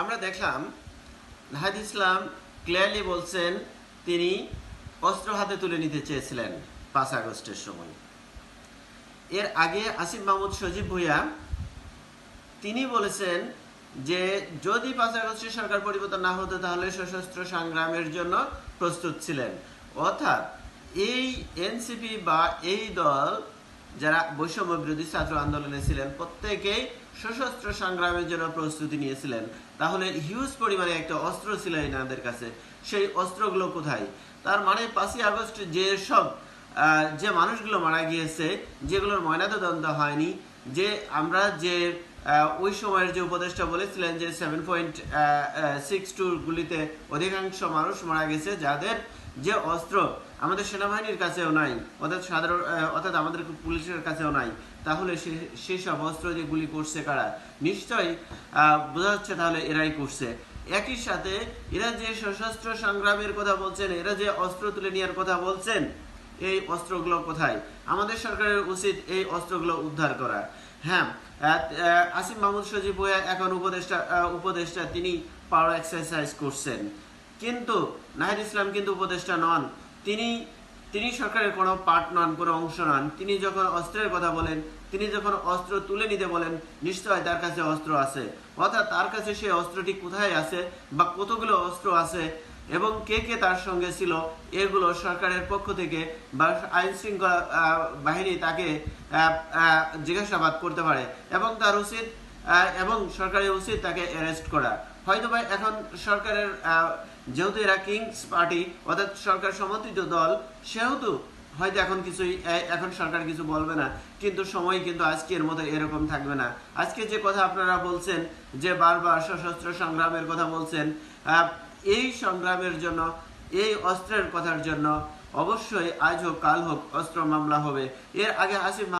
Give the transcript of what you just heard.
আমরা দেখলাম, নাহিদ ইসলাম ক্লিয়ারলি বলছেন তিনি অস্ত্র হাতে তুলে নিতে চেয়েছিলেন পাঁচ আগস্টের সময়। এর আগে আসিফ মাহমুদ সজীব ভুইয়া তিনি বলেছেন যে, যদি পাঁচ আগস্টের সরকার পরিবর্তন না হতো তাহলে সশস্ত্র সংগ্রামের জন্য প্রস্তুত ছিলেন। অর্থাৎ এই এনসিপি বা এই দল যারা বৈষম্য বিরোধী ছাত্র আন্দোলনে ছিলেন, প্রত্যেকেই সশস্ত্র সংগ্রামের জন্য প্রস্তুতি নিয়েছিলেন। তাহলে হিউজ পরিমাণে একটা অস্ত্র ছিল এনাদের কাছে। সেই অস্ত্রগুলো কোথায়? তার মানে পাঁচই আগস্ট যে সব যে মানুষগুলো মারা গিয়েছে, যেগুলোর ময়নাতদন্ত হয়নি, যে আমরা যে ওই সময়ের যে উপদেষ্টা বলেছিলেন যে সেভেন পয়েন্ট সিক্স টু গুলিতে অধিকাংশ মানুষ মারা গেছে, যাদের যে অস্ত্র আমাদের সেনাবাহিনীর কাছেও নাই, অর্থাৎ সাধারণ অর্থাৎ আমাদের পুলিশের কাছেও নাই, তাহলে সে- সেসব অস্ত্র যে গুলি করছে কারা? নিশ্চয়ই বোঝা যাচ্ছে তাহলে এরাই করছে। একই সাথে এরা যে সশস্ত্র সংগ্রামের কথা বলছেন, এরা যে অস্ত্র তুলে নেওয়ার কথা বলছেন এই অস্ত্রগুলো কোথায়? আমাদের সরকারের উচিত এই অস্ত্রগুলো উদ্ধার করা। হ্যাঁ আসিফ মাহমুদ সজীব এখন উপদেষ্টা উপদেষ্টা, তিনি পাওয়ার এক্সারসাইজ করছেন। কিন্তু নাহিদ ইসলাম কিন্তু উপদেষ্টা নন। তিনি তিনি সরকারের কোনো পার্ট নন, কোনো অংশ নন। তিনি যখন অস্ত্রের কথা বলেন, তিনি যখন অস্ত্র তুলে নিতে বলেন, নিশ্চয় তার কাছে অস্ত্র আছে। অর্থাৎ তার কাছে সেই অস্ত্রটি কোথায় আছে বা কতগুলো অস্ত্র আছে এবং কে কে তার সঙ্গে ছিল, এগুলো সরকারের পক্ষ থেকে বা আইন শৃঙ্খলা বাহিনী তাকে জিজ্ঞাসাবাদ করতে পারে এবং তার উচিত এবং সরকারের উচিত তাকে অ্যারেস্ট করা। হয়তো ভাই এখন সরকারের যেহেতু এরা কিংস পার্টি অর্থাৎ সরকার সমর্থিত দল, সেহেতু হয়তো এখন কিছুই এখন সরকার কিছু বলবে না, কিন্তু সময় কিন্তু আজকের মতো এরকম থাকবে না। আজকে যে কথা আপনারা বলছেন, যে বারবার সশস্ত্র সংগ্রামের কথা বলছেন এই সংগ্রামের জন্য, এই অস্ত্রের কথার জন্য অবশ্যই আজ হোক, কাল হোক অস্ত্র মামলা হবে। এর আগে আসিফ